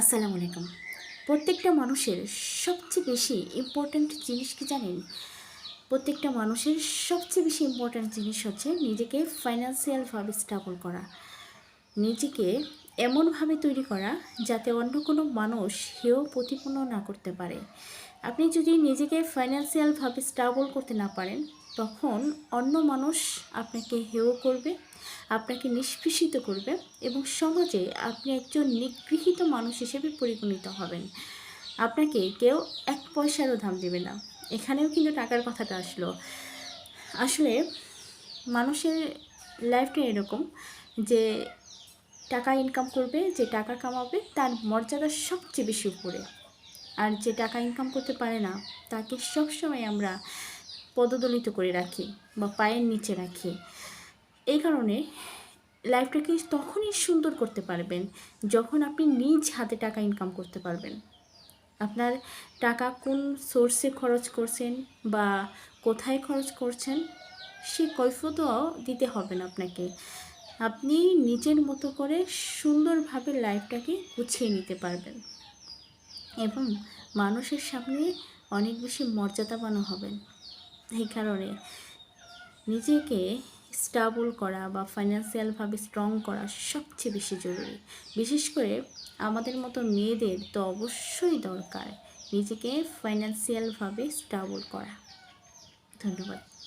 আসসালামু আলাইকুম। প্রত্যেকটা মানুষের সবচেয়ে বেশি ইম্পর্ট্যান্ট জিনিস কি জানেন? প্রত্যেকটা মানুষের সবচেয়ে বেশি ইম্পর্ট্যান্ট জিনিস হচ্ছে নিজেকে ফাইন্যান্সিয়ালভাবে স্টেবল করা। নিজেকে এমনভাবে তৈরি করা যাতে অন্য কোনো মানুষ হেয় প্রতিপন্ন না করতে পারে। আপনি যদি নিজেকে ফাইন্যান্সিয়ালভাবে স্টেবল করতে না পারেন, তখন অন্য মানুষ আপনাকে হেয় করবে আপনাকে নিষ্পেষিত করবে এবং সমাজে আপনি একজন নিগৃহীত মানুষ হিসেবে পরিগণিত হবেন। আপনাকে কেউ এক পয়সারও দাম দেবে না। এখানেও কিন্তু টাকার কথাটা আসলো। আসলে মানুষের লাইফটা এরকম যে টাকা ইনকাম করবে, যে টাকা কামাবে, তার মর্যাদা সবচেয়ে বেশি উপরে। আর যে টাকা ইনকাম করতে পারে না, তাকে সবসময় আমরা পদদলিত করে রাখি বা পায়ের নিচে রাখি। এই কারণে লাইফটাকে তখনই সুন্দর করতে পারবেন যখন আপনি নিজ হাতে টাকা ইনকাম করতে পারবেন। আপনার টাকা কোন সোর্সে খরচ করছেন বা কোথায় খরচ করছেন, সে কৈফতও দিতে হবে না আপনাকে। আপনি নিজের মতো করে সুন্দরভাবে লাইফটাকে গুছিয়ে নিতে পারবেন এবং মানুষের সামনে অনেক বেশি মর্যাদাবানও হবেন। এই কারণে নিজেকে স্টাবল করা বা ফাইন্যান্সিয়ালভাবে স্ট্রং করা সবচেয়ে বেশি জরুরি। বিশেষ করে আমাদের মতো মেয়েদের তো অবশ্যই দরকার নিজেকে ফাইন্যান্সিয়ালভাবে স্টাবল করা। ধন্যবাদ।